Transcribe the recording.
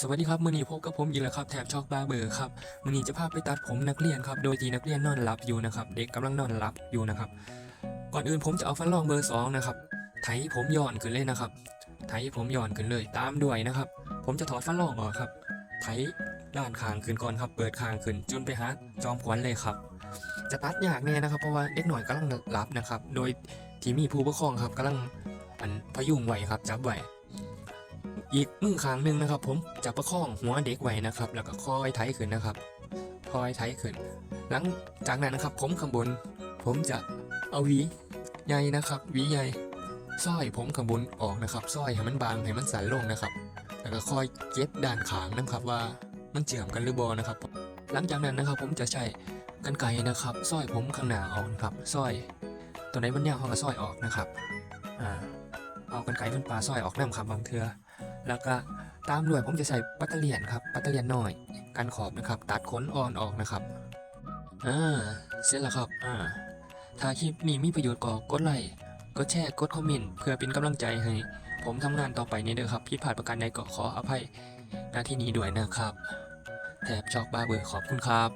สวัสดีครับมื่อนี้พบกับผมอีกแล้วครับแถบช็อกบาร์เบอร์ครับมื่อนี้จะพาไปตัดผมนักเรียนครับโดยที่นักเรียนนอนหลับอยู่นะครับเด็กกำลังนอนหลับอยู่นะครับก่อนอื่นผมจะเอาฟันรองเบอร์สองนะครับไถผมย้อนขึ้นเลยนะครับ ไถผมย้อนขึ้นเลยตามด้วยนะครับ ผมจะถอดฟันรองออกครับ ไถด้านข้างขึ้นก่อนครับ เปิดข้างขึ้นจนไปหาจอมขวัญเลยครับ จะตัดยากแน่นะครับเพราะว่าเด็กหน่อยกำลังหลับนะครับ โดยที่มีผู้ปกครองครับกำลังอันพยุงไหวครับจับไหว อีกมือข้างหนึ่งนะครับ ผมจะประคองหัวเด็กไว้นะครับ แล้วก็คอยไถขึ้นนะครับคอยไถขึ้น หลังจากนั้นนะครับ ผมข้างบน ผมจะเอาหวีใหญ่นะครับหวีใหญ่สร้อยผมข้างบนออกนะครับสร้อยให้มันบางให้มันสั่นลงนะครับ แล้วก็คอยเก็บด้านขางนะครับว่ามันเจือมกันหรือบอนะครับ หลังจากนั้นนะครับ ผมจะใช้กันไกนะครับสร้อยผมข้างหน้าออกนะครับสร้อย ตัวไหนมันยาวเขาก็สร้อยออกนะครับอ่าเอากันไกรเป็นปลาสร้อยออกน้ำครับบางเทือ แล้วก็ตามด้วยผมจะใส่ปัตเตเลียนครับ ปัตเตเลียนหน้อยกันขอบนะครับ ตัดขนอ่อนออกนะครับอ่าเสร็จแล้วครับอ่าถ้าคลิปนี้มีประโยชน์ก็กดไลค์กดแชร์กดคอมเมนต์เพื่อเป็นกำลังใจให้ ผมทำงานต่อไปนี้เด้อครับผิดพลาดประการใดก็ขออภัยหน้าที่นี้ด้วยนะครับแถบช็อกบาเบอร์ขอบคุณครับ